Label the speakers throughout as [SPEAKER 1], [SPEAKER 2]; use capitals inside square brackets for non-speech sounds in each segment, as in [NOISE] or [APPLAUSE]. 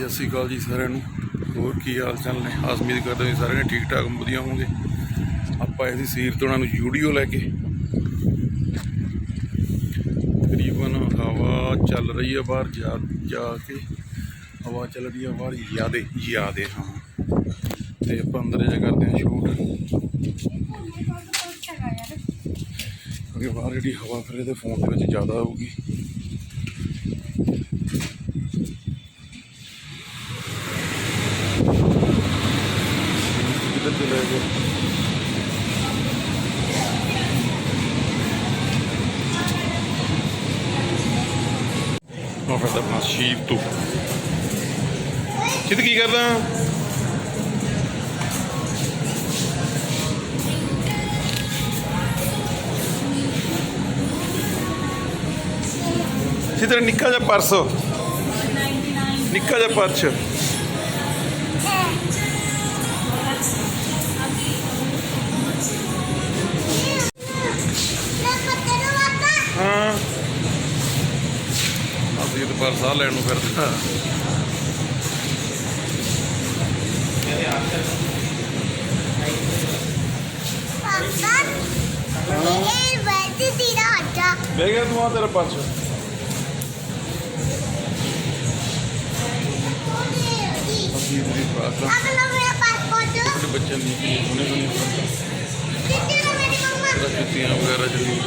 [SPEAKER 1] ਸਤਿ ਸ਼੍ਰੀ ਅਕਾਲ ਜੀ ਸਾਰਿਆਂ ਨੂੰ। ਹੋਰ ਕੀ ਹਾਲ ਚਾਲ ਨੇ? ਆਸ ਉਮੀਦ ਕਰਦੇ ਹਾਂ ਸਾਰੇ ਨੇ ਠੀਕ ਠਾਕ ਵਧੀਆ ਹੋਵੋਗੇ। ਆਪਾਂ ਇਹਦੀ ਸੀਰ ਤੋਂ ਉਹਨਾਂ ਨੂੰ ਜੂਡੀਓ ਲੈ ਕੇ ਤਕਰੀਬਨ ਹਵਾ ਚੱਲ ਰਹੀ ਹੈ ਬਾਹਰ ਜਾ ਜਾ ਕੇ। ਹਵਾ ਚੱਲ ਰਹੀ ਹੈ ਬਾਹਰ ਜ਼ਿਆਦੇ ਜ਼ਿਆਦੇ, ਹਾਂ। ਤੇ ਆਪਾਂ ਅੰਦਰ ਜਾ ਕਰਦੇ ਹਾਂ ਸ਼ੂਟ। ਕਿਉਂਕਿ ਬਾਹਰ ਜਿਹੜੀ ਹਵਾ ਫਿਰ ਇਹਦੇ ਫੋਨ ਦੇ ਵਿੱਚ ਜ਼ਿਆਦਾ ਆਊਗੀ ਕਿੱਧਰ ਚਲੇ ਗਏ ਉਹ ਫਿਰ ਆਪਣਾ ਸ਼ੀਪ ਤੋਂ ਕਿਤ ਕੀ ਕਰਦਾ ਸਿੱਧਾ ਨਿੱਕਾ ਜਿਹਾ ਪਰਸ ਨਿੱਕਾ ਜਿਹਾ ਪਰਸ ਪਰਸ ਆ ਲੈਣ ਨੂੰ ਫਿਰਦੇ। ਲੈ ਗਿਆ ਤੂੰ ਆ ਤੇਰਾ ਪਰਸ। ਅਸੀਂ ਤੇਰੀ ਪਰਸ। ਆ। ਛੋਟੇ ਬੱਚਿਆਂ ਦੀ ਹੁਣੇ ਹੁਣੇ ਜੁੱਤੀਆਂ ਵਗੈਰਾ ਜਿਹੜੀ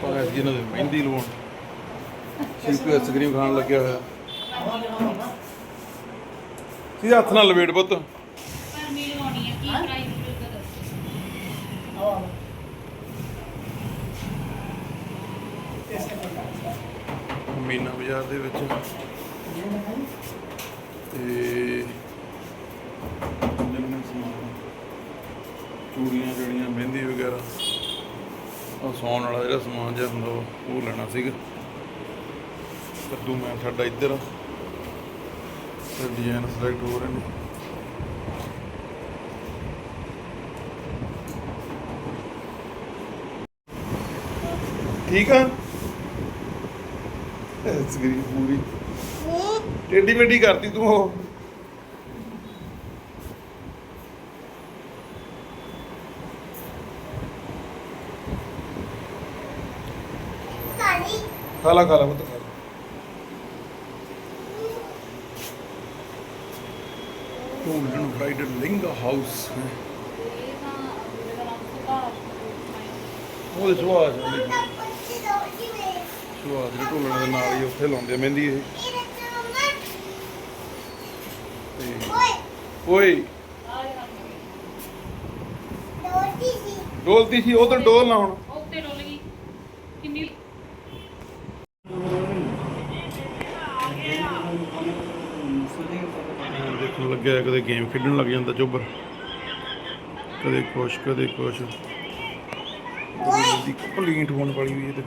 [SPEAKER 1] ਆਪਾਂ ਐਸ ਇਹਨਾਂ ਦੇ ਮਹਿੰਦੀ ਲਵਾਉਣ ਸ਼ਿਲਪੀ ਆਈਸਕ੍ਰੀਮ ਖਾਣ ਲੱਗਿਆ ਹੋਇਆ। ਸੀ ਹੱਥ ਨਾਲ ਲਵੇੜ ਪੁੱਤ?
[SPEAKER 2] ਪਰ ਮੇਰੀ ਹੋਣੀ ਹੈ ਕੀ ਪ੍ਰਾਈਸ ਮਿਲਦਾ ਦੱਸੋ।
[SPEAKER 1] ਮੀਨਾ ਬਾਜ਼ਾਰ ਦੇ ਵਿੱਚ। ਤੇ ਜਿੰਨਾ ਸਮਾਨ ਚੂੜੀਆਂ ਜਿਹੜੀਆਂ ਮਹਿੰਦੀ ਵਗੈਰਾ। ਉਹ ਸੌਣ ਵਾਲਾ ਜਿਹੜਾ ਸਮਾਨ ਜਿਹਾ ਹੁੰਦਾ ਉਹ ਲੈਣਾ ਸੀਗਾ। ਕੱਦੂ ਮੈਂ ਸਾਡਾ ਇੱਧਰ। ਤੇ ਡਿਜ਼ਾਈਨ ਸਿਲੈਕਟ ਹੋ ਰਹੇ ਨੇ। ਠੀਕ ਆ? ਸਕਰੀਨ ਪੂਰੀ। ਟੇਡੀ ਮੇਡੀ ਕਰਤੀ ਤੂੰ ਉਹ। ਖਾ ਲਾ ਖਾ ਲਾ ਪੁੱਤ। ਖਾ ਲਾ ਗੋਲਡਨ ਬ੍ਰਾਈਡਲ ਲਿੰਗਾ ਹਾਊਸ ਢੋਲਣ ਦੇ ਨਾਲ ਹੀ ਉੱਥੇ ਲਾਉਂਦੇ ਮਹਿੰਦੀ ਇਹ। ਓਏ। ਡੋਲਦੀ ਸੀ। ਉਹ ਤਾਂ ਡੋਲ ਨਾ ਹੁਣ।
[SPEAKER 2] ਉਹ ਤੇ ਡੁੱਲ ਗਈ। ਕਿੰਨੀ
[SPEAKER 1] ਲੱਗਿਆ ਕਦੇ ਗੇਮ ਖੇਡਣ ਲੱਗ ਜਾਂਦਾ ਚੁੱਭਰ ਕਦੇ ਕੁਛ ਕਦੇ ਕੁਛ। ਦੀ ਕੰਪਲੀਟ ਹੋਣ ਵਾਲੀ ਵੀ ਤੇ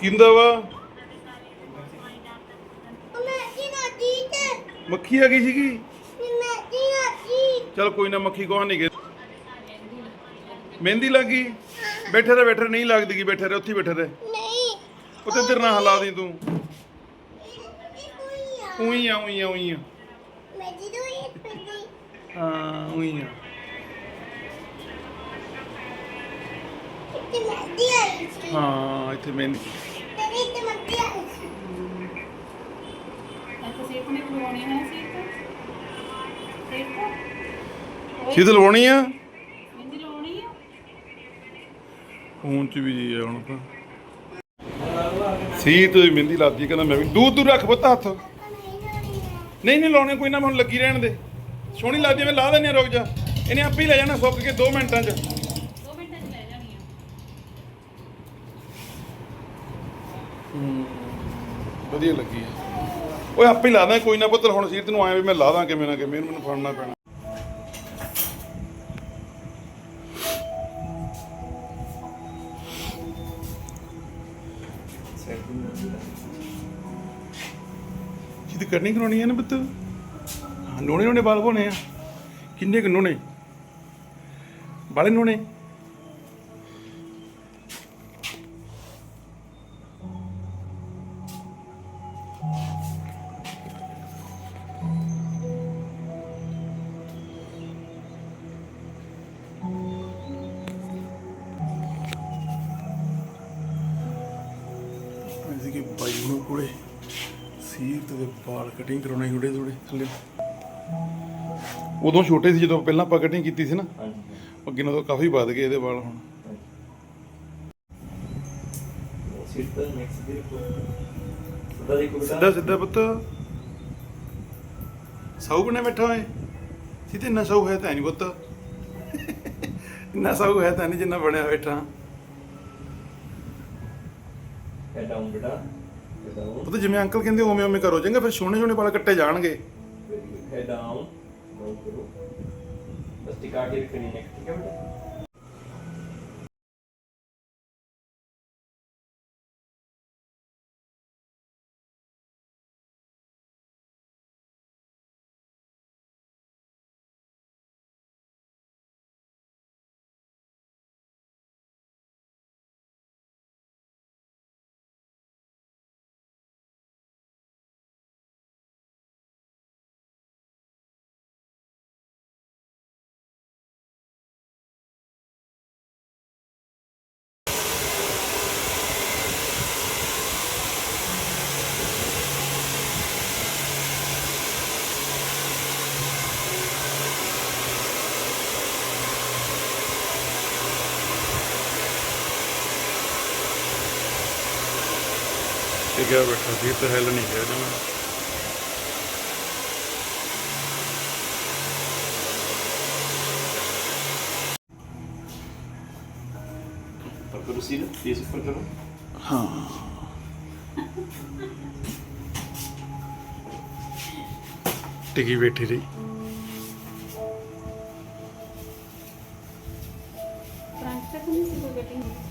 [SPEAKER 1] ਕਿੰਦਾ ਵਾ? ਮੱਖੀ ਆ ਗਈ ਸੀਗੀ? ਚਲ ਕੋਈ ਨਾ, ਮੱਖੀ ਕੋਹ ਨਹੀਂ ਗਈ ਮਹਿੰਦੀ ਲੱਗੀ? ਬੈਠੇ ਰਹਿ, ਬੈਠੇ ਨਹੀਂ ਲੱਗਦੀ ਗੀ, ਬੈਠੇ ਰਹਿ, ਉੱਥੇ ਹੀ ਬੈਠੇ ਰਹਿ। ਉੱਤੇ ਤੇਰੇ ਨਾਲ ਹਿਲਾ ਦੀ ਤੂੰ। ਉਹੀ ਆ ਉਹੀ ਆ ਉਹੀ ਆ। ਹਾਂ, ਉਹੀ ਆ। ਹਾਂ, ਇੱਥੇ ਮਹਿੰਦੀ
[SPEAKER 2] ਅੱਛਾ ਸੇਫ ਨੇ ਲਵਾਉਣੀ ਹੈ
[SPEAKER 1] ਆ?
[SPEAKER 2] ਮਹਿੰਦੀ ਲਵਾਉਣੀ ਹੈ
[SPEAKER 1] ਫੋਨ 'ਚ ਵੀ ਜੀ ਆ ਹੁਣ ਤਾਂ। ਸੀ ਤੂੰ ਮਹਿੰਦੀ ਲਾਦੀ ਕਹਿੰਦਾ ਮੈਂ ਵੀ ਦੂਰ ਦੂਰ ਰੱਖ ਪੁੱਤ ਹੱਥ। ਨਹੀਂ ਨਹੀਂ ਲਾਉਣੇ ਕੋਈ ਨਾ ਹੁਣ ਲੱਗੀ ਰਹਿਣ ਦੇ। ਸੋਹਣੀ ਲੱਗਦੀ ਆ, ਮੈਂ ਲਾ ਦਿੰਨੇ ਰੁਕ ਜਾ। ਇਹਨੇ ਆਪੇ ਹੀ ਲੈ ਜਾਣਾ ਸੁੱਕ ਕੇ 2 ਮਿੰਟਾਂ 'ਚ।
[SPEAKER 2] 2 ਮਿੰਟਾਂ ਚ ਲੈ ਜਾਣੀ ਹੈ
[SPEAKER 1] ਵਧੀਆ ਲੱਗੀ ਆ। ਓਏ ਆਪੇ ਲਾ ਦਾਂ, ਕੋਈ ਨਾ ਪੁੱਤਰ, ਹੁਣ ਸੀਟ ਨੂੰ ਆਇਆ ਵੀ ਮੈਂ ਲਾ ਦਾਂ ਕਿਵੇਂ ਨਾ ਕਿਵੇਂ ਇਹਨੂੰ ਮੈਨੂੰ ਫੜਨਾ ਪੈਣਾ। ਜਿੱਦ ਕਰਨੀ ਕਰਾਉਣੀ ਹੈ ਨਾ ਪੁੱਤ? ਹਾਂ, ਨੋਣੇ ਨੋਣੇ ਬਾਲ ਪਾਉਣੇ ਆ। ਕਿੰਨੇ ਕੁ ਨੋਣੇ? ਬਾਲੇ ਨੋਣੇ? ਤੇ ਵਾਲ ਕਟਿੰਗ ਕਰਾਉਣਾ ਥੋੜੇ ਥੋੜੇ ਥੱਲੇ। ਉਦੋਂ ਛੋਟੇ ਸੀ ਜਦੋਂ ਪਹਿਲਾਂ ਆਪਾਂ ਕਟਿੰਗ ਕੀਤੀ ਸੀ ਨਾ
[SPEAKER 3] ਹਾਂਜੀ।
[SPEAKER 1] ਅੱਗੇ ਨਾਲੋਂ ਕਾਫੀ ਵੱਧ ਗਏ ਇਹਦੇ ਵਾਲ ਹੁਣ।
[SPEAKER 3] ਨੈਕਸਟ ਦੇ
[SPEAKER 1] ਸਿੱਧਾ ਸਿੱਧਾ ਪੁੱਤ। ਸਾਊ ਬਣੇ ਬੈਠਾ ਹੋਏ ਸਿੱਧੇ ਨਾ ਸਾਊ ਹੈ ਤਾਂ ਨਹੀਂ ਪੁੱਤ। ਇੰਨਾ ਸਾਊ ਹੈ ਤਾਂ ਨਹੀਂ ਜਿੰਨਾ ਬਣਿਆ ਬੈਠਾ
[SPEAKER 3] ਹੈਡ ਡਾਊਨ ਬੇਟਾ।
[SPEAKER 1] ਉਹ ਤਾਂ ਜਿਵੇਂ ਅੰਕਲ ਕਹਿੰਦੇ ਉਵੇਂ ਉਵੇਂ ਕਰੋ ਚੰਗਾ ਫਿਰ ਸੋਹਣੇ ਸੋਹਣੇ ਵਾਲ ਕੱਟੇ ਜਾਣਗੇ।
[SPEAKER 3] ਹੈਡ ਡਾਊਨ ਬਸ ਟਿਕਾ ਕੇ ਰੱਖਣੀ ਹੈ ਠੀਕ ਹੈ ਬੇਟਾ?
[SPEAKER 1] ਹੈ ਬੈਠਾ ਸੀ ਤਾਂ ਹਿੱਲ ਨਹੀਂ ਗਿਆ ਜਮਾ
[SPEAKER 3] ਪਰ ਕਰੋ ਸੀ ਨਾ ਫੇਸ ਉੱਪਰ ਕਰੋ।
[SPEAKER 1] ਟਿਕੀ ਬੈਠੀ ਰਹੀ।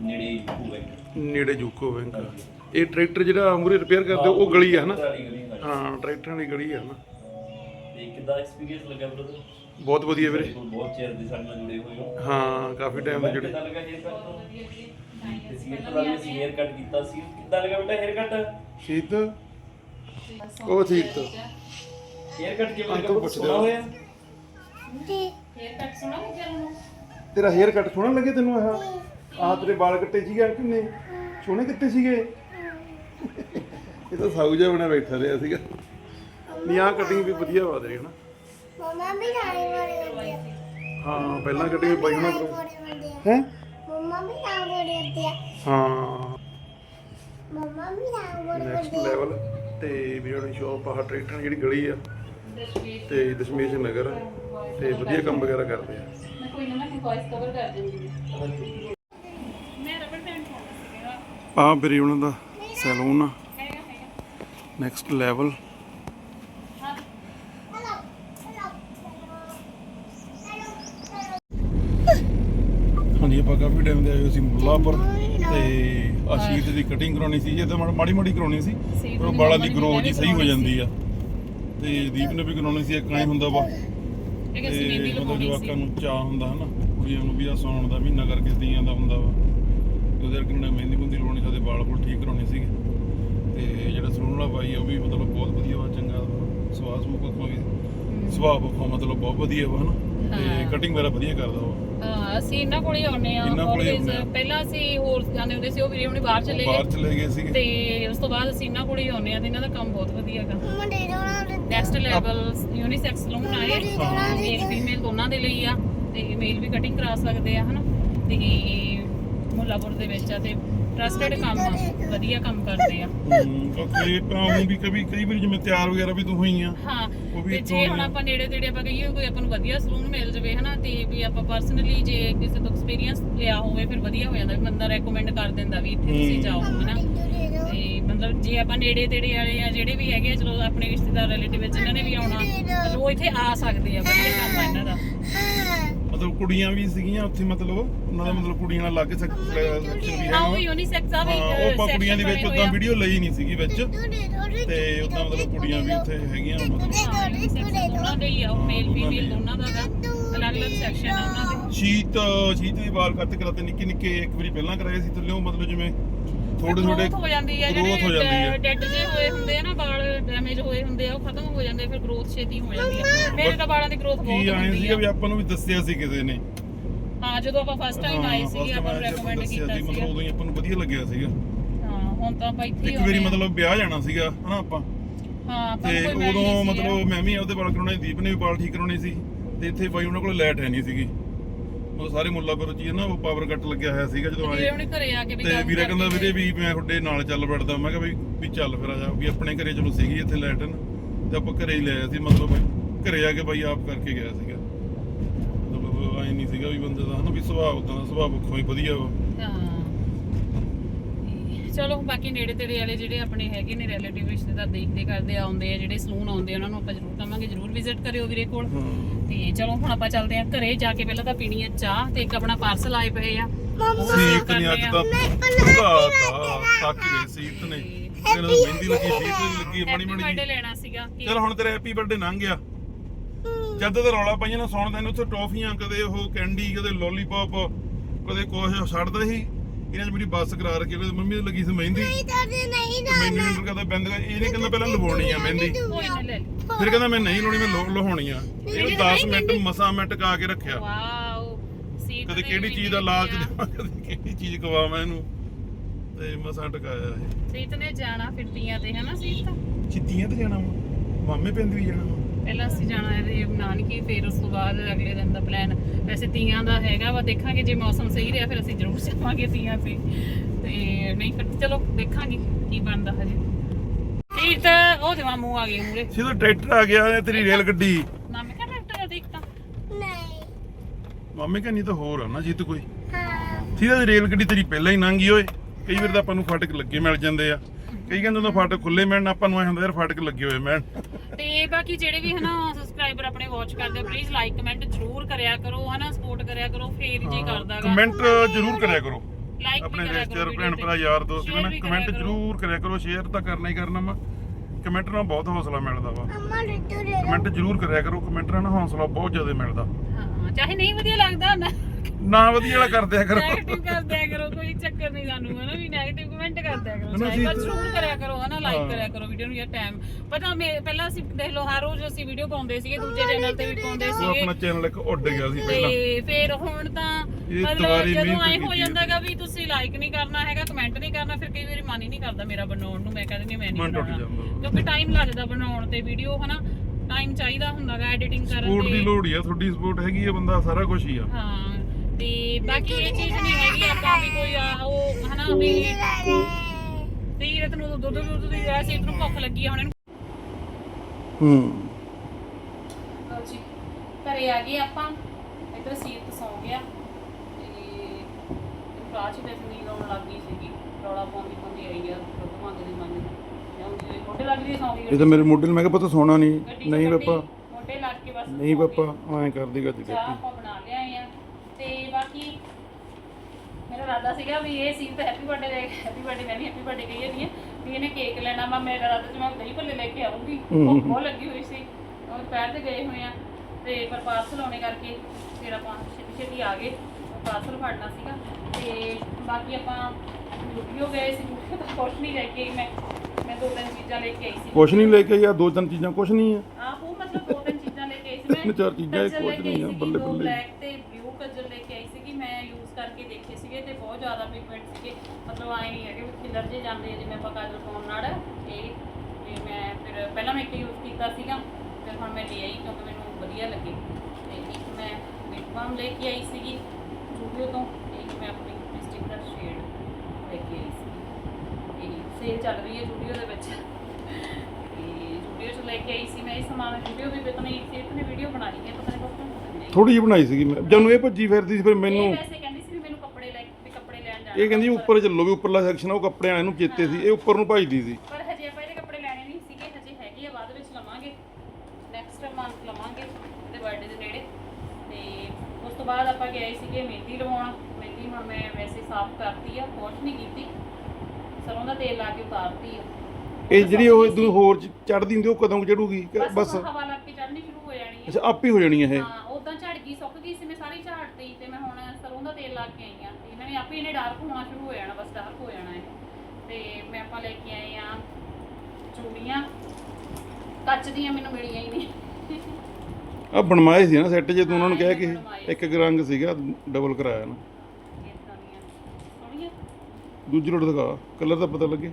[SPEAKER 1] ਨੇੜੇ
[SPEAKER 3] ਯੂਕੋ ਬੈਂਕ।
[SPEAKER 1] ਨੇੜੇ ਜੂਕੋ ਬੈਂਕ ਆ। ਇਹ ਟਰੈਕਟਰ ਜਿਹੜਾ ਮੂਰੇ ਰਿਪੇਅਰ ਕਰਦੇ ਹੋ, ਉਹ ਗਲੀ ਆ ਹਨਾ
[SPEAKER 3] ਸਾਰੀ ਗਲੀ ਨਾਲ।
[SPEAKER 1] ਹਾਂ ਟਰੈਕਟਰਾਂ ਵਾਲੀ ਗਲੀ ਆ ਹਨਾ
[SPEAKER 3] ਤੇ ਕਿਦਾਂ ਐਕਸਪੀਰੀਅੰਸ ਲੱਗਾ ਬ੍ਰਦਰ
[SPEAKER 1] ਬਹੁਤ ਵਧੀਆ ਵੀਰੇ।
[SPEAKER 3] ਬਹੁਤ ਚਿਰ ਦੇ ਸਾਡੇ ਨਾਲ ਜੁੜੇ ਹੋਏ ਹੋ।
[SPEAKER 1] ਹਾਂ ਕਾਫੀ ਟਾਈਮ ਦੇ ਜਿਹੜੇ
[SPEAKER 3] ਕਿੱਦਾਂ ਲੱਗਾ ਹੇਅਰ ਕੱਟ ਤੇ ਸੀਰ ਪਤਾ ਨਹੀਂ ਹੇਅਰ ਕੱਟ ਕੀਤਾ ਸੀ ਕਿੱਦਾਂ ਲੱਗਾ ਬੇਟਾ ਹੇਅਰ ਕੱਟ
[SPEAKER 1] ਸ਼ੀਤ? ਉਹ ਠੀਕ ਤਾਂ
[SPEAKER 3] ਹੇਅਰ ਕੱਟ ਕਿਵੇਂ ਲੱਗਾ ਪੁੱਛ
[SPEAKER 1] ਪੁੱਛਦੇ
[SPEAKER 3] ਹੋਇਆ।
[SPEAKER 1] ਤੇਰਾ ਹੇਅਰ ਕੱਟ ਸੋਹਣਾ ਲੱਗੇ ਤੈਨੂੰ ਆਹ ਆਹ ਤੇਰੇ ਵਾਲ ਕੱਟੇ ਸੀਗੇ ਅੰਕਲ ਨੇ ਸੋਹਣੇ ਕਿੱਤੇ ਸੀਗੇ। ਇਹ ਤਾਂ ਸਾਊ ਜਿਹਾ ਬਣਾ ਬੈਠਾ ਰਿਹਾ ਸੀਗਾ। ਨਹੀਂ ਆਹ ਕਟਿੰਗ ਵੀ ਵਧੀਆ ਵਾ ਦੇ ਹਨਾ?
[SPEAKER 4] ਮਮਾ ਵੀ ਨਾਲੇ ਵਾਲੇ ਹੁੰਦੇ ਆ।
[SPEAKER 1] ਹਾਂ ਪਹਿਲਾਂ ਕਟਿੰਗ ਬਾਈ ਹੁਣਾਂ ਕਰੋ
[SPEAKER 4] ਆ।
[SPEAKER 1] ਹੈ?
[SPEAKER 4] ਮਮਾ ਵੀ ਨਾਲੇ ਬੜੇ ਹੁੰਦੇ ਆ।
[SPEAKER 1] ਹਾਂ।
[SPEAKER 4] ਮਮਾ ਵੀ ਨਾਲੇ ਬੜੇ
[SPEAKER 1] ਨੈਕਸਟ
[SPEAKER 4] ਹੁੰਦੇ ਆ।
[SPEAKER 1] ਲੈਵਲ ਤੇ ਵੀਡੀਓ ਦੀ ਸ਼ੋਪ ਆਹ ਟਰੈਕਟਰ ਜਿਹੜੀ ਗਲੀ ਆ। ਤੇ ਦਸ਼ਮੇਸ਼ ਨਗਰ ਤੇ ਵਧੀਆ ਕੰਮ ਵਗੈਰਾ ਕਰਦੇ ਆ।
[SPEAKER 2] ਮੈਂ ਕੋਈ ਨਾ ਮੈਂ ਵੌਇਸ ਕਵਰ ਕਰ ਦਿੰਦੀ ਹਾਂ।
[SPEAKER 1] ਆਹ ਵੀਰੇ ਉਹਨਾਂ ਦਾ ਸੈਲੂਨ ਆ। ਨੈਕਸਟ ਲੈਵਲ ਹਾਂਜੀ ਆਪਾਂ ਕਾਫੀ ਟਾਈਮ ਦੇ ਆਏ ਸੀ ਮੁੱਲਾਪੁਰ ਤੇ ਅਸ਼ੀਤ ਦੀ ਕਟਿੰਗ ਕਰਾਉਣੀ ਸੀ ਇਹ ਤਾਂ ਮਾੜੀ ਮਾੜੀ ਕਰਾਉਣੀ ਸੀ ਪਰ ਬਾਲਾਂ ਦੀ ਗਰੋਥ ਜੀ ਸਹੀ ਹੋ ਜਾਂਦੀ ਆ। ਤੇ ਦੀਪ ਨੇ ਵੀ ਕਰਾਉਣੀ ਸੀ ਇੱਕ ਐਂ ਹੁੰਦਾ ਵਾ।
[SPEAKER 2] ਇਹ ਕਿ ਅਸੀਂ
[SPEAKER 1] ਤੇ
[SPEAKER 2] ਮਹਿੰਦੀ
[SPEAKER 1] ਮਤਲਬ
[SPEAKER 2] ਲਗਾਉਣੀ
[SPEAKER 1] ਜਵਾਕਾਂ
[SPEAKER 2] ਸੀ।
[SPEAKER 1] ਨੂੰ ਚਾਹ ਹੁੰਦਾ ਹਨਾ ਕੁੜੀਆਂ ਨੂੰ ਵੀ ਆ ਸੌਣ ਦਾ ਮਹੀਨਾ ਕਰਕੇ ਤੀਆਂ ਦਾ ਹੁੰਦਾ ਵਾ। ਕਰਕੇ ਉਹਨੇ ਮਹਿੰਦੀ ਮੁੰਦੀ ਲਵਾਉਣੀ ਸਾਡੇ ਵਾਲ ਬੁਲ ਠੀਕ ਕਰਾਉਣੇ ਸੀਗੇ। ਤੇ ਜਿਹੜਾ ਸਲੂਨ ਵਾਲਾ ਬਾਈ ਆ ਉਹ ਵੀ ਮਤਲਬ ਬਹੁਤ ਵਧੀਆ ਵਾ ਚੰਗਾ ਸਵਾਸ ਸੁਭਾਅ ਵੀ ਸੁਭਾਅ ਪੱਖੋਂ ਮਤਲਬ ਬਹੁਤ ਵਧੀਆ ਵਾ ਹਨਾ? ਤੇ। ਕਟਿੰਗ ਵਗੈਰਾ ਵਧੀਆ ਕਰਦਾ ਵਾ।
[SPEAKER 2] ਹਾਂ ਅਸੀਂ ਇਹਨਾਂ ਕੋਲੇ ਆਉਨੇ ਆ
[SPEAKER 1] ਕੋਲੇ।
[SPEAKER 2] ਪਹਿਲਾਂ ਅਸੀਂ ਹੋਰ ਜਾਂਦੇ ਹੁੰਦੇ ਸੀ ਉਹ ਵੀਰੇ ਹੁਣੇ ਬਾਹਰ ਚਲੇ
[SPEAKER 1] ਬਾਹਰ
[SPEAKER 2] ਗਏ
[SPEAKER 1] ਚਲੇ ਗਏ ਸੀਗੇ।
[SPEAKER 2] ਤੇ ਉਸ ਤੋਂ ਬਾਅਦ ਅਸੀਂ ਇਹਨਾਂ ਕੋਲੇ ਹੀ ਆਉਨੇ ਆ ਤੇ ਇਹਨਾਂ ਦਾ ਕੰਮ ਬਹੁਤ ਵਧੀਆ ਹੈਗਾ ਨੈਕਸਟ ਲੈਵਲ ਯੂਨੀਸੈਕਸ ਸਲੂਨ ਆਏ ਮੇਲ ਫੀਮੇਲ ਦੋਨਾਂ ਦੇ ਲਈ ਆ ਤੇ ਮੇਲ ਵੀ ਕਟਿੰਗ ਕਰਾ ਸਕਦੇ ਆ ਹਨਾ? ਤੇ ਮੁੱਲਾਪੁਰ ਦੇ ਵਿੱਚ ਆ ਤੇ ਟਰਸਟਡ ਕੰਮ ਆ ਵਧੀਆ ਕੰਮ ਕਰਦੇ ਆ।
[SPEAKER 1] ਓਕੇ ਤਾਂ ਉਹ ਵੀ ਕभी ਕਈ ਵਾਰੀ ਜਿਵੇਂ ਤਿਆਰ ਵਗੈਰਾ ਵੀ ਤੂੰ ਆ
[SPEAKER 2] ਹਾਂ ਤੇ ਜੇ ਹੁਣ ਆਪਾਂ ਨੇੜੇ ਤੇੜੇ ਆਪਾਂ ਕਹੀਏ ਕੋਈ ਆਪਾਂ ਨੂੰ ਵਧੀਆ ਸਲੂਨ ਮਿਲ ਜਵੇ ਹਨਾ ਤੇ ਵੀ ਆਪਾਂ ਪਰਸਨਲੀ ਜੇ ਕਿਸੇ ਤੋਂ ਐਕਸਪੀਰੀਅੰਸ ਲਿਆ ਹੋਵੇ ਫਿਰ ਵਧੀਆ ਹੋ ਜਾਂਦਾ ਵੀ ਬੰਦਾ ਰეკਮੈਂਡ ਕਰ ਦਿੰਦਾ ਵੀ ਇੱਥੇ ਤੁਸੀਂ ਜਾਓ ਹਨਾ। ਤੇ ਮਤਲਬ ਜੇ ਆਪਾਂ ਨੇੜੇ ਤੇੜੇ ਵਾਲੇ ਆ ਜਿਹੜੇ ਵੀ ਹੈਗੇ ਚਲੋ ਆਪਣੇ ਰਿਸ਼ਤੇਦਾਰ ਰਿਲੇਟਿਵ ਜਿਨ੍ਹਾਂ ਨੇ ਵੀ ਆਉਣਾ ਉਹ ਇੱਥੇ ਆ ਸਕਦੇ ਆ ਵਧੀਆ ਕੰਮ ਇਹਨਾਂ ਦਾ।
[SPEAKER 1] ਮਤਲਬ ਕੁੜੀਆਂ ਵੀ ਸੀਗੀਆਂ ਉੱਥੇ ਮਤਲਬ ਉਹਨਾਂ ਦਾ ਮਤਲਬ ਕੁੜੀਆਂ ਨਾਲ ਲੱਗ ਸੈਕਸ਼ਨ ਵੀ
[SPEAKER 2] ਹਾਂ ਉਹ
[SPEAKER 1] ਹੈਗਾ।
[SPEAKER 2] ਯੂਨੀਸੈਕਸ ਆ ਵੀ
[SPEAKER 1] ਉਹ ਆਪਾਂ ਕੁੜੀਆਂ ਦੇ ਵਿੱਚ ਉਦਾਂ। ਵੀਡੀਓ ਲਈ ਨਹੀਂ ਸੀਗੀ ਵਿੱਚ। ਤੇ ਉਦਾਂ ਮਤਲਬ ਕੁੜੀਆਂ ਵੀ ਉੱਥੇ ਹੈਗੀਆਂ
[SPEAKER 2] ਦੋਨਾਂ ਦੇ ਹੀ ਆ ਮੇਲ ਫੀਮੇਲ ਦੋਨਾਂ ਦਾ ਦਾ ਅਲੱਗ-ਅਲੱਗ ਸੈਕਸ਼ਨ ਆ ਉਹਨਾਂ ਦੇ।
[SPEAKER 1] ਸ਼ੀਤ ਸ਼ੀਤ ਦੀ ਵਾਲ ਕੱਟ ਕਰਾਤੇ ਨਿੱਕੇ ਨਿੱਕੇ ਇੱਕ ਵਾਰੀ ਪਹਿਲਾਂ ਕਰਾਏ ਸੀ ਥੱਲੇ ਮਤਲਬ ਜਿਵੇਂ ਥੋੜੇ ਥੋੜੇ
[SPEAKER 2] growth ਹੋ ਜਾਂਦੀ
[SPEAKER 1] growth ਹੋ ਜਾਂਦੀ ਹੈ।
[SPEAKER 2] ਡੈਡ ਜੇ ਹੋਏ ਹੁੰਦੇ ਆ ਨਾ ਵਾਲ ਡੈਮੇਜ ਹੋਏ ਹੁੰਦੇ ਆ ਉਹ ਖਤਮ ਹੋ ਜਾਂਦੇ ਆ, ਫਿਰ ਗਰੋਥ ਛੇਤੀ ਹੋ ਜਾਂਦੀ ਆ ਮੇਰੇ ਤਾਂ ਵਾਲਾਂ ਦੀ ਗਰੋਥ
[SPEAKER 1] ਕੀ
[SPEAKER 2] ਬਹੁਤ
[SPEAKER 1] ਆਏ
[SPEAKER 2] ਹੁੰਦੀ
[SPEAKER 1] ਸੀਗਾ
[SPEAKER 2] ਆ।
[SPEAKER 1] ਵੀ ਆਪਾਂ ਨੂੰ ਵੀ ਦੱਸਿਆ ਸੀ ਕਿਸੇ ਨੇ?
[SPEAKER 2] ਹਾਂ ਜਦੋਂ ਆਪਾਂ ਫਸਟ ਟਾਈਮ ਆਏ
[SPEAKER 1] ਹਾਂ,
[SPEAKER 2] ਸੀਗੇ
[SPEAKER 1] first
[SPEAKER 2] ਆਪਾਂ ਨੂੰ
[SPEAKER 1] time ਆਏ ਸੀ,
[SPEAKER 2] ਰეკਮੈਂਡ
[SPEAKER 1] ਦੱਸਿਆ
[SPEAKER 2] ਕੀਤਾ
[SPEAKER 1] ਸੀ, ਮਤਲਬ
[SPEAKER 2] ਸੀਗਾ।
[SPEAKER 1] ਉਦੋਂ ਹੀ ਆਪਾਂ ਨੂੰ ਵਧੀਆ ਲੱਗਿਆ ਸੀਗਾ।
[SPEAKER 2] ਹਾਂ ਹੁਣ ਤਾਂ ਆਪਾਂ ਇੱਥੇ ਹੀ
[SPEAKER 1] ਇੱਕ ਵਾਰੀ
[SPEAKER 2] ਆਉਂਦੇ ਆ।
[SPEAKER 1] ਮਤਲਬ ਵਿਆਹ ਜਾਣਾ ਸੀਗਾ ਹਨਾ ਆਪਾਂ?
[SPEAKER 2] ਹਾਂ ਆਪਾਂ
[SPEAKER 1] ਤੇ
[SPEAKER 2] ਨੂੰ ਕੋਈ ਮਿਲ
[SPEAKER 1] ਉਦੋਂ। ਮਤਲਬ ਮੈਂ ਵੀ ਉਹਦੇ ਵਾਲ ਕਰਾਉਣੇ ਦੀਪ ਨੇ ਵੀ ਵਾਲ ਠੀਕ ਕਰਾਉਣੇ ਸੀ ਤੇ ਇੱਥੇ ਬਾਈ ਉਹਨਾਂ ਕੋਲ ਲਾਈਟ ਹੈ ਨਹੀਂ ਸੀਗੀ। ਉਹ ਸਾਰੇ ਮੁੱਲਾਪੁਰ ਹੈ ਨਾ ਉਹ ਪਾਵਰ ਕੱਟ ਲੱਗਿਆ ਹੋਇਆ ਸੀਗਾ ਜਦੋਂ
[SPEAKER 2] ਵੀਰੇ
[SPEAKER 1] ਆਏ।
[SPEAKER 2] ਉਹਨੇ ਘਰੇ ਆ ਕੇ ਵੀ
[SPEAKER 1] ਤੇ ਵੀਰੇ ਕਹਿੰਦਾ ਵੀਰੇ ਵੀ ਮੈਂ ਤੁਹਾਡੇ ਨਾਲ ਚੱਲ ਵੜਦਾ ਮੈਂ ਕਿਹਾ ਵੀ ਵੀ ਚੱਲ ਫਿਰ ਆ ਜਾ ਵੀ ਆਪਣੇ ਘਰੇ ਚਲੋ ਸੀਗੀ ਇੱਥੇ ਲਾਈਟ ਨਾ ਤੇ ਆਪਾਂ ਘਰੇ ਹੀ ਲਿਆਇਆ ਸੀ ਮਤਲਬ ਘਰੇ ਆ ਕੇ ਬਾਈ ਆਪ ਕਰਕੇ ਗਿਆ ਸੀਗਾ। ਮਤਲਬ ਆਈ ਨਹੀਂ ਸੀਗਾ ਵੀ ਬੰਦੇ ਦਾ ਹਨਾ ਵੀ ਸੁਭਾਅ ਉਦਾਂ ਦਾ ਸੁਭਾਅ ਪੱਖੋਂ ਹੀ ਵਧੀਆ ਵਾ।
[SPEAKER 2] ਹਾਂ। ਚਲੋ ਬਾਕੀ ਨੇੜੇ ਤੇੜੇ ਵਾਲੇ ਜਿਹੜੇ ਆਪਣੇ ਹੈਗੇ ਨੇ ਰਿਲੇਟਿਵ ਰਿਸ਼ਤੇਦਾਰ ਦੇਖਦੇ ਕਰਦੇ ਆਉਂਦੇ ਆ ਜਿਹੜੇ ਸਲੂਨ ਆਉਂਦੇ ਆ ਉਹਨਾਂ ਨੂੰ ਆਪਾਂ ਜ਼ਰੂਰ ਕਹਾਂਗੇ ਜ਼ਰੂਰ ਵਿਜ਼ਿਟ ਕਰਿਓ ਵੀਰੇ ਕੋਲ। ਤੇ ਚਲੋ ਹੁਣ ਆਪਾਂ ਚੱਲਦੇ ਆ ਘਰੇ ਜਾ ਕੇ ਪਹਿਲਾਂ ਤਾਂ ਪੀਣੀ ਆ ਚਾਹ ਤੇ ਇੱਕ ਆਪਣਾ ਪਾਰਸਲ ਆਏ ਪਏ ਆ।
[SPEAKER 1] ਸੀਤ ਨੇ ਅੱਜ ਤਾਂ ਭੁਗਾਤਾ ਥੱਕ ਗਏ ਸੀਤ ਨੇ ਇਹਨਾਂ ਨੂੰ ਮਹਿੰਦੀ ਲੱਗੀ ਸੀਤ ਦੀ ਲੱਗੀ ਬਣੀ
[SPEAKER 2] ਹੈਪੀ
[SPEAKER 1] ਬਣੀ
[SPEAKER 2] ਬਰਥਡੇ
[SPEAKER 1] ਜੀ
[SPEAKER 2] ਲੈਣਾ ਸੀਗਾ ਕਿ
[SPEAKER 1] ਚਲ ਹੁਣ ਤੇਰਾ ਹੈਪੀ ਬਰਥਡੇ ਲੰਘ ਗਿਆ। ਜਦ ਤੇ ਰੌਲਾ ਪਾਈਆਂ ਨਾ ਸੌਣ ਤੈਨੂੰ ਉੱਥੇ ਟੌਫੀਆਂ ਕਦੇ ਉਹ ਕੈਂਡੀ ਕਦੇ ਲੋਲੀਪੌਪ ਕਦੇ ਕੁਛ ਛੱਡਦਾ ਸੀ। ਇਹਨਾਂ ਮੇਰੀ ਬੱਸ ਕਰਾ ਰੱਖੀ ਉਹਦੀ ਮੰਮੀ ਲੱਗੀ ਸੀ ਮਹਿੰਦੀ। ਤੇ ਮੈਨੂੰ ਇੰਟਰ ਕਰਦਾ ਬੰਦ ਕਰ ਇਹਨੇ ਕਹਿੰਦਾ ਪਹਿਲਾਂ ਲਵਾਉਣੀ ਆ ਮਹਿੰਦੀ।
[SPEAKER 2] ਕੋਈ ਨਾ ਲੈ ਲਈ
[SPEAKER 1] ਫਿਰ ਕਹਿੰਦਾ ਮੈਂ ਨਹੀਂ ਲਾਉਣੀ ਮੈਂ ਲਹਾਉਣੀ ਆ। ਇਹ 10 ਮਿੰਟ ਮਸਾਂ ਮੈਂ ਟਿਕਾ ਕੇ ਰੱਖਿਆ।
[SPEAKER 2] ਵਾਓ ਸੀਟ
[SPEAKER 1] ਕਦੇ ਕਿਹੜੀ ਚੀਜ਼ ਦਾ ਲਾਲਚ ਦੇਵਾਂ ਕਦੇ ਕਿਹੜੀ ਚੀਜ਼ ਖਵਾਵਾਂ ਇਹਨੂੰ। ਤੇ ਮਸਾਂ ਟਿਕਾਇਆ ਇਹ।
[SPEAKER 2] ਸੀਤ ਨੇ ਜਾਣਾ ਫਿਰ ਤੀਆਂ ਤੇ ਹਨਾ ਸੀਤ
[SPEAKER 1] ਚਿੱਤੀਆਂ ਤੇ ਜਾਣਾ ਵਾ। ਮਾਮੇ ਪਿੰਡ ਵੀ ਜਾਣਾ ਵਾ।
[SPEAKER 2] ਪਹਿਲਾਂ ਅਸੀਂ ਜਾਣਾ ਹੈ ਨਾਨਕੀ ਫਿਰ ਉਸ ਤੋਂ ਬਾਅਦ ਅਗਲੇ ਦਿਨ ਦਾ ਪਲਾਨ ਵੈਸੇ ਤੀਆਂ ਦਾ ਹੈਗਾ ਵਾ ਦੇਖਾਂਗੇ ਜੇ ਮੌਸਮ ਸਹੀ ਰਿਹਾ ਫਿਰ ਅਸੀਂ ਜ਼ਰੂਰ ਜਾਵਾਂਗੇ ਤੀਆਂ ਤੇ। ਤੇ ਨਹੀਂ ਫਿਰ ਚਲੋ ਦੇਖਾਂਗੇ ਕੀ ਬਣਦਾ ਹਜੇ। ਸੀਤ ਉਹ ਤੇ ਮਾਮੂ ਆ ਗਏ ਮੂਰੇ
[SPEAKER 1] ਸਿੱਧਾ ਟਰੈਕਟਰ ਆ ਗਿਆ ਇਹ ਤੇਰੀ ਰੇਲ ਗੱਡੀ।
[SPEAKER 2] ਮਾਮੇ ਕਾ ਟਰੈਕਟਰ ਦੇਖ ਤਾਂ।
[SPEAKER 1] ਮਾਮੇ ਕਹਿੰਦੀ ਤਾਂ ਹੋਰ ਆ ਨਾ ਜਿੱਤ ਕੋਈ। ਸਿੱਧਾ ਦੀ ਰੇਲ ਗੱਡੀ ਤੇਰੀ ਪਹਿਲਾਂ ਹੀ ਲੰਘ ਓਏ ਕਈ ਵਾਰ ਤਾਂ ਆਪਾਂ ਨੂੰ ਫਾਟਕ ਲੱਗੇ ਮਿਲ ਜਾਂਦੇ ਆ। ਕਈ ਕਹਿੰਦੇ ਉਹਨਾਂ ਫਾਟਕ ਖੁੱਲੇ ਮਿਲਣ ਆਪਾਂ ਨੂੰ ਐ ਹੁੰਦਾ ਯਾਰ ਫਾਟਕ ਲੱਗੇ ਹੋਏ ਮਿਲਣ।
[SPEAKER 2] ਤੇ ਬਾਕੀ ਜਿਹੜੇ ਵੀ ਹਨਾ ਸਬਸਕ੍ਰਾਈਬਰ ਆਪਣੇ ਵਾਚ ਕਰਦੇ ਪਲੀਜ਼ ਲਾਈਕ ਕਮੈਂਟ ਜ਼ਰੂਰ ਕਰਿਆ ਕਰੋ ਹਨਾ ਸਪੋਰਟ ਕਰਿਆ ਕਰੋ ਫੇਰ ਜੀ ਕਰਦਾਗਾ
[SPEAKER 1] ਕਮੈਂਟ ਜ਼ਰੂਰ ਕਰਿਆ ਕਰੋ।
[SPEAKER 2] ਲਾਈਕ
[SPEAKER 1] ਆਪਣੇ
[SPEAKER 2] ਵੀ ਕਰਿਆ
[SPEAKER 1] ਰਿਸ਼ਤੇਦਾਰ ਭੈਣ ਭਰਾ। ਯਾਰ ਦੋਸਤ ਨੇ
[SPEAKER 2] ਵੀ
[SPEAKER 1] ਕਮੈਂਟ। ਜ਼ਰੂਰ ਕਰਿਆ ਕਰੋ ਸ਼ੇਅਰ ਤਾਂ ਕਰਨਾ ਹੀ ਕਰਨਾ ਵਾ। ਕਮੈਂਟ ਨਾਲ ਬਹੁਤ ਹੌਸਲਾ ਮਿਲਦਾ ਵਾ। ਕਮੈਂਟ ਜ਼ਰੂਰ ਕਰਿਆ ਕਰੋ ਕਮੈਂਟ ਨਾਲ ਹੌਸਲਾ ਬਹੁਤ ਜ਼ਿਆਦਾ ਮਿਲਦਾ।
[SPEAKER 2] ਹਾਂ ਚਾਹੇ ਨਹੀਂ ਵਧੀਆ ਲੱਗਦਾ ਨਾ।
[SPEAKER 1] ਨਾ ਵਧੀਆ ਵਾਲਾ ਕਰ ਦਿਆ ਕਰੋ।
[SPEAKER 2] ਨੈਗੇਟਿਵ ਕਰ ਦਿਆ ਕਰੋ ਕੋਈ ਚੱਕਰ ਨਹੀਂ ਸਾਨੂੰ ਹਨਾ ਵੀ ਨੈਗੇਟਿਵ ਕਮੈਂਟ ਕਰ ਦਿਆ ਕਰੋ।
[SPEAKER 1] ਹਨਾ
[SPEAKER 2] ਪਰ ਜ਼ਰੂਰ ਕਰਿਆ ਕਰੋ ਹਨਾ ਲਾਈਕ। ਕਰਿਆ ਕਰੋ ਵੀਡੀਓ ਨੂੰ ਯਾਰ ਟਾਈਮ ਪਤਾ ਮੇ ਪਹਿਲਾਂ ਅਸੀਂ ਦੇਖ ਲਓ ਹਰ ਰੋਜ਼ ਅਸੀਂ ਵੀਡੀਓ ਪਾਉਂਦੇ ਸੀਗੇ ਦੂਜੇ ਚੈਨਲ ਤੇ ਵੀ ਪਾਉਂਦੇ ਸੀਗੇ।
[SPEAKER 1] ਆਪਣਾ ਚੈਨਲ ਇੱਕ ਉੱਡ ਗਿਆ ਸੀ ਪਹਿਲਾਂ।
[SPEAKER 2] ਤੇ ਫਿਰ ਹੁਣ ਤਾਂ ਮਤਲਬ ਜਦੋਂ ਐ ਹੋ। ਜਾਂਦਾਗਾ ਵੀ ਤੁਸੀਂ ਲਾਈਕ ਨਹੀਂ ਕਰਨਾ ਹੈਗਾ ਕਮੈਂਟ ਨਹੀਂ ਕਰਨਾ ਫਿਰ ਕਈ ਵਾਰੀ ਮਨ ਹੀ ਨਹੀਂ ਕਰਦਾ ਮੇਰਾ ਬਣਾਉਣ ਨੂੰ। ਮੈਂ ਕਹਿੰਦੀ ਨਹੀਂ ਮੈਂ ਨਹੀਂ
[SPEAKER 1] ਮਨ ਟੁੱਟ
[SPEAKER 2] ਬਣਾਉਣਾ।
[SPEAKER 1] ਜਾਂਦਾ।
[SPEAKER 2] ਕਿਉਂਕਿ ਟਾਈਮ ਲੱਗਦਾ ਬਣਾਉਣ ਤੇ ਵੀਡੀਓ ਹਨਾ। ਟਾਈਮ ਚਾਹੀਦਾ ਹੁੰਦਾਗਾ ਐਡੀਟਿੰਗ ਕਰਨ
[SPEAKER 1] ਸਪੋਰਟ ਦੀ
[SPEAKER 2] ਤੇ।
[SPEAKER 1] ਲੋੜ ਹੀ ਆ ਤੁਹਾਡੀ ਸਪੋਰਟ ਹੈਗੀ ਆ ਬੰਦਾ ਸਾਰਾ ਕੁਝ ਹੀ ਆ।
[SPEAKER 2] ਹਾਂ। ਤੇ ਬਾਕੀ ਇਹ ਚੀਜ਼ ਨਹੀਂ ਹੈਗੀ ਆਪਾਂ ਵੀ ਕੋਈ ਆ ਉਹ ਹਨਾ ਵੀ ਤੀਰਤ ਨੂੰ ਦੁੱਧ ਦੁੱਧ ਦੀ ਵੈਸੇ ਇਹਨੂੰ ਭੁੱਖ ਲੱਗੀ ਆ ਹੁਣ ਇਹਨੂੰ
[SPEAKER 1] ਹੂੰ।
[SPEAKER 2] ਲਓ ਜੀ ਘਰੇ ਆ ਗਏ ਆਪਾਂ ਇੱਧਰ ਸੀਤ ਸੌ ਗਿਆ ਤੇ ਕਾਚ ਤੇ ਨੀਂਦ ਆਉਣ ਲੱਗ ਗਈ ਸੀਗੀ ਰੌਲਾ ਪਾਉਂਦੀ ਪਾਉਂਦੀ ਆਈ ਆ ਦੁੱਧ ਮੰਗਦੀ ਮੰਗਦੀ ਜਾਂਦੀ ਮੋਢੇ ਲੱਗਦੀ ਸੌਂ ਗਈ
[SPEAKER 1] ਇਹ ਤਾਂ ਮੇਰੇ ਮੋਢੇ ਨੂੰ ਮੈਂ ਕਿਹਾ ਪਤਾ ਸੋਣਾ ਨਹੀਂ ਨਹੀਂ
[SPEAKER 2] ਚ
[SPEAKER 1] ਪਾਪਾ
[SPEAKER 2] ਗੱਡੀ, ਮੋਢੇ ਲੱਗ ਕੇ ਬਸ
[SPEAKER 1] ਨਹੀਂ
[SPEAKER 2] ਸੌਂ ਗਈ।
[SPEAKER 1] ਪਾਪਾ ਐਂ ਕਰਦੀ ਗੱਜ
[SPEAKER 2] ਚਾਹ ਆਪਾਂ ਬਣਾ ਲਿਆਏ ਆ ਤੇ ਬਾਕੀ ਮੇਰਾ ਇਰਾਦਾ ਸੀਗਾ ਵੀ ਇਹ ਸੀ ਤਾਂ ਹੈਪੀ ਬਰਥਡੇ ਦੇ ਹੈਪੀ ਬਰਥਡੇ ਮੈਂ ਵੀ ਹੈਪੀ ਬਰਥਡੇ ਕਹੀ ਜਾਂਦੀ ਹਾਂ ਵੀ ਇਹਨੇ ਕੇਕ ਲੈਣਾ ਮੈਂ ਮੇਰਾ ਇਰਾਦਾ ਸੀ ਮੈਂ ਦਹੀਂ ਭੱਲੇ ਲੈ ਕੇ ਆਉਂਗੀ ਉਹ ਬਹੁਤ ਲੱਗੀ ਹੋਈ ਸੀ। ਉਹ ਦੁਪਹਿਰ ਦੇ ਗਏ ਹੋਏ ਆ ਤੇ ਪਰ ਪਾਰਸਲ ਆਉਣੇ ਕਰਕੇ ਫਿਰ ਆਪਾਂ ਛੇਤੀ ਛੇਤੀ ਆ ਗਏ। ਪਾਰਸਲ ਫੜਨਾ ਸੀਗਾ ਤੇ ਬਾਕੀ ਆਪਾਂ ਜੁੱਟੀਓ ਗਏ ਸੀ। ਜੁੱਟੀਓ ਤਾਂ ਕੁਛ ਨਹੀਂ ਲੈ ਕੇ ਆਈ ਮੈਂ ਮੈਂ ਦੋ ਤਿੰਨ ਚੀਜ਼ਾਂ ਲੈ ਕੇ ਆਈ ਸੀ।
[SPEAKER 1] ਕੁਛ ਨਹੀਂ ਲੈ ਕੇ ਆ ਦੋ ਤਿੰਨ ਚੀਜ਼ਾਂ ਕੁਛ ਨਹੀਂ ਆ।
[SPEAKER 2] ਆਹੋ ਮਤਲਬ ਦੋ ਤਿੰਨ ਚੀਜ਼ਾਂ ਲੈ ਕੇ ਆਈ ਸੀ ਮੈਂ।
[SPEAKER 1] ਤਿੰਨ [LAUGHS] ਚਾਰ ਚੀਜ਼ਾਂ, ਇਹ
[SPEAKER 2] ਕੱਜਲ ਲੈ
[SPEAKER 1] ਕੁਝ
[SPEAKER 2] ਕੇ ਆਈ
[SPEAKER 1] ਨਹੀਂ ਆ, ਬੱਲੇ ਬੱਲੇ।
[SPEAKER 2] ਬਲੈਕ ਤੇ ਬਲੂ ਕੱਜਲ ਲੈ ਕੇ ਆਈ ਸੀਗੀ ਮੈਂ ਯੂਜ਼ ਕਰਕੇ ਦੇਖੇ ਸੀਗੇ ਤੇ ਬਹੁਤ ਜ਼ਿਆਦਾ ਪਿਗਮੈਂਟ ਸੀਗੇ। ਮਤਲਬ ਆਏ ਨਹੀਂ ਹੈਗੇ ਵੀ ਖਿਲਰ ਜੇ ਜਾਂਦੇ ਆ ਜਿਵੇਂ ਆਪਾਂ ਕਾਜਲ ਪਾਉਣ ਨਾਲ ਇਹ ਤੇ ਮੈਂ ਫਿਰ ਪਹਿਲਾਂ ਮੈਂ ਇੱਕ ਯੂਜ਼ ਕੀਤਾ ਸੀਗਾ ਫਿਰ ਹੁਣ ਮੈਂ ਲੈ ਆਈ ਕਿਉਂਕਿ ਮੈਨੂੰ ਵਧੀਆ ਲੱਗੇ। ਤੇ ਇੱਕ ਮੈਂ ਲਿਪ ਬਾਮ ਲੈ ਕੇ ਆਈ ਸੀਗੀ ਜੂਡੀਓ ਤੋਂ ਇੱਕ ਮੈਂ ਆਪਣੀ ਲਿਪਸਟਿਕ ਦਾ ਸ਼ੇਡ ਲੈ ਕੇ ਆਈ ਸੀ ਇਹ ਸੇਲ ਚੱਲ ਰਹੀ ਹੈ ਜੂਡੀਓ ਦੇ ਵਿੱਚ। ਤੇ ਜੂਡੀਓ ਚ ਲੈ ਕੇ ਆਈ ਸੀ ਮੈਂ ਇਹ ਸਮਾਨ ਜੂਡੀਓ ਵੀ ਨਹੀਂ ਸਿਰਫ ਨੇ ਵੀਡੀਓ ਬਣਾਈ ਹੈ ਪਤਾ ਨਹੀਂ ਕਦੋਂ
[SPEAKER 1] ਥੋੜੀ ਜਿਹੀ ਬਣਾਈ ਸੀਗੀ ਮੈਂ। ਜਦੋਂ ਇਹ ਭੱਜੀ ਫਿਰਦੀ ਸੀ ਫਿਰ
[SPEAKER 2] ਇਹ
[SPEAKER 1] ਮੈਨੂੰ
[SPEAKER 2] ਵੈਸੇ ਕਹਿੰਦੀ ਸੀ ਵੀ ਮੈਨੂੰ ਕੱਪੜੇ ਲੈ ਵੀ ਕੱਪੜੇ ਲੈਣ ਜਾਣਾ
[SPEAKER 1] ਇਹ ਕਹਿੰਦੀ ਉੱਪਰ ਚੱਲੋ ਵੀ ਉੱਪਰਲਾ ਸੈਕਸ਼ਨ ਉਹ ਕੱਪੜਿਆਂ ਵਾਲੇ ਨੂੰ ਚੇਤੇ ਸੀ ਇਹ ਉੱਪਰ ਨੂੰ ਭੱਜਦੀ ਸੀ।
[SPEAKER 2] ਪਰ ਹਜੇ ਆਪਾਂ ਇਹਦੇ ਕੱਪੜੇ ਲੈਣੇ ਨਹੀਂ ਸੀਗੇ ਹਜੇ ਹੈਗੇ ਆ ਬਾਅਦ ਵਿੱਚ ਲਵਾਂਗੇ। ਨੈਕਸਟ ਮੰਥ ਲਵਾਂਗੇ ਇਹਦੇ ਬਰਥਡੇ ਦੇ ਨੇੜੇ। ਤੇ ਉਸ ਤੋਂ ਬਾਅਦ ਆਪਾਂ ਗਏ ਸੀਗੇ ਮਹਿੰਦੀ ਲਵਾਉਣ। ਮਹਿੰਦੀ ਹੁਣ ਮੈਂ ਵੈਸੇ ਸਾਫ਼ ਕਰਤੀ ਆ ਵਾਸ਼ ਨਹੀਂ ਕੀਤੀ। ਸਰੋਂ ਦਾ ਤੇਲ ਲਾ ਕੇ ਉਤਾਰਤੀ ਆ।
[SPEAKER 1] ਇਹ ਜਿਹੜੀ ਉਹ ਇਦੋਂ ਹੋਰ ਚੜਦੀ ਹੁੰਦੀ ਉਹ ਕਦੋਂ ਚੜੂਗੀ
[SPEAKER 2] ਬਸ ਹਵਾ ਲੱਗ ਕੇ ਚੜ੍ਹਨੀ ਸ਼ੁਰੂ ਹੋ ਜਾਣੀ ਹੈ
[SPEAKER 1] ਅੱਛਾ ਆਪ ਹੀ ਹੋ ਜਾਣੀ ਹੈ ਇਹ।
[SPEAKER 2] ਹਾਂ ਉਦਾਂ ਝੜ ਗਈ ਸੁੱਕ ਗਈ ਸੀ ਮੈਂ ਸਾਰੀ ਝਾੜਤੀ ਤੇ ਮੈਂ ਹੁਣ ਸਰੋਂ ਦਾ ਤੇਲ ਲਾ ਕੇ ਆਈ ਆ। ਨੇ ਆਪੇ ਇਹਨੇ ਡਾਰਕ ਹੋਣਾ ਸ਼ੁਰੂ ਹੋ ਜਾਣਾ ਬਸ ਡਾਰਕ ਹੋ ਜਾਣਾ ਹੈ ਤੇ ਮੈਂ ਆਪਾਂ ਲੈ ਕੇ ਆਏ ਆ ਚੂੜੀਆਂ। ਕੱਚ ਦੀਆਂ ਮੈਨੂੰ ਮਿਲੀਆਂ ਹੀ ਨਹੀਂ।
[SPEAKER 1] ਆ ਬਣਵਾਏ ਸੀ ਨਾ ਸੈੱਟ ਜੇ ਤੂੰ ਉਹਨਾਂ ਨੂੰ
[SPEAKER 2] ਹਾਂ,
[SPEAKER 1] ਕਹਿ
[SPEAKER 2] ਇਹ
[SPEAKER 1] ਕੇ। ਇੱਕ ਇੱਕ ਰੰਗ ਸੀਗਾ ਡਬਲ ਕਰਾਇਆ ਨਾ। ਦੂਜੀ ਰੋਡ ਦਿਖਾ ਕਲਰ ਤਾਂ ਪਤਾ ਲੱਗੇ।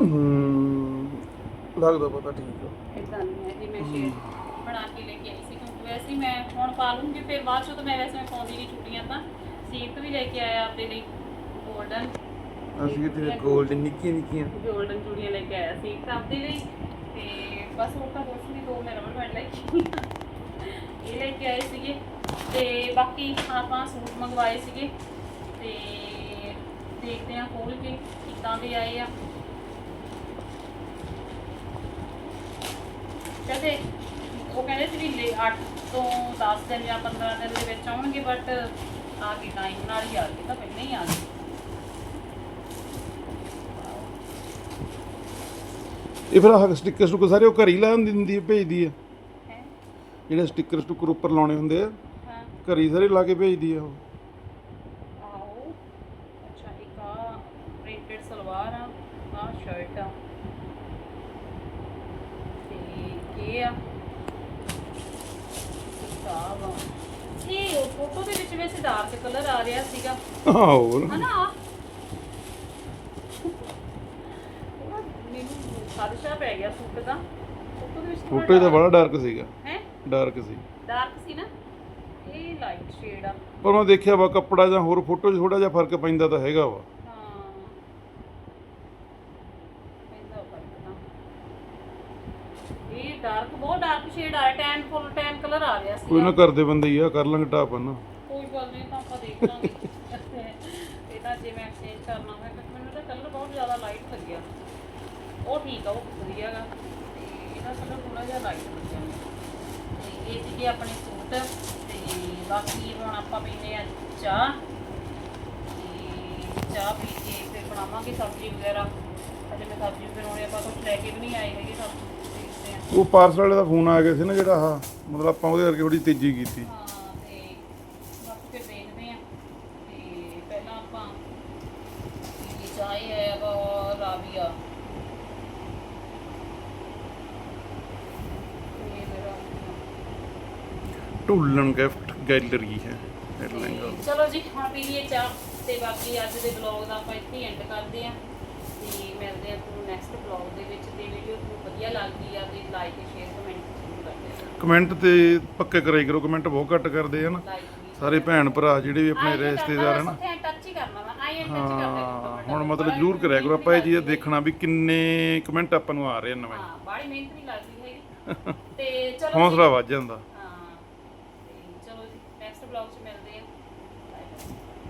[SPEAKER 1] ਹੂੰ ਲੱਗਦਾ ਪਤਾ ਠੀਕ ਆ।
[SPEAKER 2] ਇਦਾਂ ਦੀਆਂ ਜੀ ਮੈਂ ਸ਼ੇਡ ਬਣਾ ਕੇ ਲੈ ਕੇ ਆਈ ਸੀ ਕਿਉਂਕਿ ਵੈਸੇ ਹੀ ਮੈਂ ਹੁਣ ਪਾ ਲੂੰਗੀ ਫਿਰ ਬਾਅਦ ਚੋਂ ਤਾਂ ਮੈਂ ਵੈਸੇ ਮੈਂ ਪਾਉਂਦੀ ਨਹੀਂ ਚੂੜੀਆਂ ਤਾਂ। ਸੀਤ ਵੀ ਲੈ ਕੇ ਆਇਆ ਆਪਦੇ ਲਈ 골ਡਨ
[SPEAKER 1] ਅਸੀਂ ਕਿਤੇ 골ਡ ਨਿੱਕੀਆਂ ਨਿੱਕੀਆਂ।
[SPEAKER 2] ਗੋਲਡਨ ਚੂੜੀਆਂ ਲੈ ਕੇ ਆਇਆ ਸੀ ਇੱਕ ਆਪਦੇ ਲਈ ਤੇ ਬਸ ਹੋਰ ਤਾਂ ਕੁਛ ਨਹੀਂ ਦੋ ਮੈਂ ਰਬੜ ਬੈਂਡ ਲੈ ਕੇ ਆਈ। ਇਹ ਲੈ ਕੇ ਆਏ ਸੀਗੇ ਤੇ ਬਾਕੀ ਆਪਾਂ ਸੂਟ ਮੰਗਵਾਏ ਸੀਗੇ ਤੇ ਦੇਖਦੇ ਹਾਂ ਖੋਲ ਕੇ ਕਿੱਦਾਂ ਦੇ ਆਏ ਆ। ਕਹਿੰਦੇ ਉਹ ਕਹਿੰਦੇ ਸੀ ਵੀ 8 ਤੋਂ 10 ਦਿਨ ਜਾਂ 15 ਦਿਨ ਦੇ ਵਿੱਚ ਆਉਣਗੇ ਬਟ ਆ ਗਏ ਟਾਈਮ ਨਾਲ ਹੀ ਆ ਗਏ ਤਾਂ ਪਹਿਲਾਂ ਹੀ ਆ ਗਏ
[SPEAKER 1] ਇਹ ਫਿਰ ਆਹ ਸਟicker ਸਟੁੱਕਰ ਸਾਰੇ ਉਹ ਘਰ ਹੀ ਲਾ ਦਿੰਦੀ ਹੈ ਭੇਜਦੀ ਹੈ।
[SPEAKER 2] ਹੈ?
[SPEAKER 1] ਜਿਹੜੇ ਸਟicker ਸਟੁੱਕਰ ਉੱਪਰ ਲਾਉਣੇ ਹੁੰਦੇ ਆ
[SPEAKER 2] ਹਾਂ।
[SPEAKER 1] ਘਰ ਹੀ ਸਾਰੇ ਲਾ ਕੇ ਭੇਜਦੀ ਆ ਉਹ।
[SPEAKER 2] ਆਓ ਅੱਛਾ ਇੱਕ ਆ ਪ੍ਰਿੰਟਡ ਸਲਵਾਰ ਆ ਆ ਸ਼ਰਟ ਆ। ਤੇ ਇਹ ਆ ਕਿਤਾਬ ਆ ਇਹ ਫੋਟੋ ਦੇ ਵਿੱਚ ਵੈਸੇ ਡਾਰਕ ਕਲਰ ਆ ਰਿਹਾ ਸੀਗਾ।
[SPEAKER 1] ਹਾਂ ਹੋਰ
[SPEAKER 2] ਹਨਾ? ਆਹ। ਥੋੜ੍ਹਾ ਮੈਨੂੰ ਸਾਦਸ਼ਾ ਪੈ ਗਿਆ ਸੂਟ ਦਾ। ਫੋਟੋ ਦੇ ਵਿੱਚ
[SPEAKER 1] ਫੋਟੋ ਤਾਂ ਬੜਾ ਡਾਰਕ ਸੀਗਾ।
[SPEAKER 2] ਹੈ?
[SPEAKER 1] ਡਾਰਕ ਸੀ।
[SPEAKER 2] ਡਾਰਕ ਸੀ ਨਾ? ਇਹ ਲਾਈਟ ਸ਼ੇਡ ਆ।
[SPEAKER 1] ਪਰ ਮੈਂ ਦੇਖਿਆ ਵਾ ਕੱਪੜਾ ਜਾਂ ਹੋਰ ਫੋਟੋ 'ਚ ਥੋੜਾ ਜਿਹਾ ਫ਼ਰਕ ਪੈਂਦਾ ਤਾਂ ਹੈਗਾ ਵਾ
[SPEAKER 2] ਹਾਂ ਪੈਂਦਾ ਫ਼ਰਕ ਤਾਂ ਇਹ ਡਾਰਕ ਸ਼ੇਡ ਆ ਰਿਹਾ ਟੈਨ ਫੁੱਲ ਟੈਨ ਕਲਰ ਆ ਰਿਹਾ ਸੀ
[SPEAKER 1] ਕੋਈ ਨਾ ਕਰਦੇ ਬੰਦੇ ਹੀ ਆ ਕਰ ਲਾਂਗੇ ਟਾਪ ਨਾ।
[SPEAKER 2] ਕੋਈ ਗੱਲ ਨਹੀਂ ਤਾਂ ਆਪਾਂ ਦੇਖ ਲਾਂਗੇ। [LAUGHS] ਇਹ ਤਾਂ ਜੇ ਮੈਂ ਐਕਸਚੇਂਜ ਕਰਨਾ ਹੋਵੇ ਤਾਂ ਮੈਨੂੰ ਤਾਂ ਕਲਰ ਬਹੁਤ ਜ਼ਿਆਦਾ ਲਾਈਟ ਲੱਗਿਆ। ਉਹ ਠੀਕ ਆ ਉਹ ਵਧੀਆ ਗਾ ਤੇ ਇਹਦਾ ਕਲਰ ਥੋੜਾ ਜਿਹਾ ਲਾਈਟ ਲੱਗਿਆ। ਤੇ ਇਹ ਸੀਗੇ ਆਪਣੇ ਸੂਟ ਤੇ ਬਾਕੀ ਹੁਣ ਆਪਾਂ ਪੀਂਦੇ ਆ ਚਾਹ। ਤੇ ਚਾਹ ਪੀ ਕੇ ਫਿਰ ਬਣਾਵਾਂਗੇ ਸਬਜ਼ੀ ਵਗੈਰਾ। ਅਜੇ ਮੈਂ ਸਬਜ਼ੀ ਬਣਾਉਣੀ ਆਪਾਂ ਕੁਝ ਲੈ ਕੇ ਵੀ ਨਹੀਂ ਆਏ ਹੈਗੇ ਸਬਜ਼ੀ
[SPEAKER 1] ਉਹ ਪਾਰਸਲ ਵਾਲੇ ਦਾ ਫੋਨ ਆ ਗਿਆ ਸੀ ਨਾ ਜਿਹੜਾ ਆਹ ਮਤਲਬ ਆਪਾਂ ਉਹਦੇ ਕਰਕੇ ਥੋੜੀ ਤੇਜ਼ੀ ਕੀਤੀ।
[SPEAKER 2] ਹਾਂ ਤੇ ਬਾਕੀ ਫਿਰ ਦੇਖਦੇ ਆ ਤੇ ਪਹਿਲਾਂ ਆਪਾਂ ਇਹ ਚਾਹੀ ਹੈ ਵਾ ਰਾਬੀਆ ਇਹ ਮੇਰਾ
[SPEAKER 1] ਢੁੱਲਣ ਗਿਫਟ ਗੈਲਰੀ ਹੈ ਹੈਡਲਾਈਨ
[SPEAKER 2] ਤੇ ਚਲੋ ਜੀ ਹੁਣ ਪੀ ਲਈਏ ਚਾਹ ਤੇ ਬਾਕੀ ਅੱਜ ਦੇ ਬਲੌਗ ਦਾ ਆਪਾਂ ਇੱਥੇ ਐਂਡ ਕਰਦੇ ਆ ਮਿਲਦੇ ਆ ਤੁਹਾਨੂੰ ਨੈਕਸਟ ਬਲੌਗ ਦੇ ਵਿੱਚ ਤੇ ਵੀਡੀਓ ਤੁਹਾਨੂੰ ਵਧੀਆ ਲੱਗਦੀ ਆ ਤੇ ਲਾਈਕ ਸ਼ੇਅਰ ਕਮੈਂਟ ਜ਼ਰੂਰ ਕਰਦੇ
[SPEAKER 1] ਕਮੈਂਟ ਤੇ ਪੱਕੇ ਕਰਾਈ ਕਰੋ ਕਮੈਂਟ ਬਹੁਤ ਘੱਟ ਕਰਦੇ ਆ ਨਾ।
[SPEAKER 2] ਲਾਈਕ ਵੀ
[SPEAKER 1] ਸਾਰੇ ਭੈਣ ਭਰਾ ਜਿਹੜੇ ਵੀ ਆਪਣੇ ਰਿਸ਼ਤੇਦਾਰ ਹਨ।
[SPEAKER 2] ਟੱਚ ਹੀ ਕਰਨਾ ਵਾ ਆਈ ਟੱਚ ਕਰਦੇ
[SPEAKER 1] ਹਾਂ ਹੁਣ ਮਤਲਬ ਜ਼ਰੂਰ ਕਰਿਆ ਕਰੋ ਆਪਾਂ ਇਹ ਚੀਜ਼ ਦੇਖਣਾ ਵੀ ਕਿੰਨੇ ਕਮੈਂਟ ਆਪਾਂ ਨੂੰ ਆ ਰਹੇ ਆ ਨਵੇਂ।
[SPEAKER 2] ਹਾਂ ਬਾੜੀ ਮਿਹਨਤ ਨਹੀਂ ਲੱਗਦੀ ਹੈਗੀ। [LAUGHS] ਤੇ ਚਲੋ ਜੀ,
[SPEAKER 1] ਹੌਸਲਾ ਵੱਧ ਜਾਂਦਾ।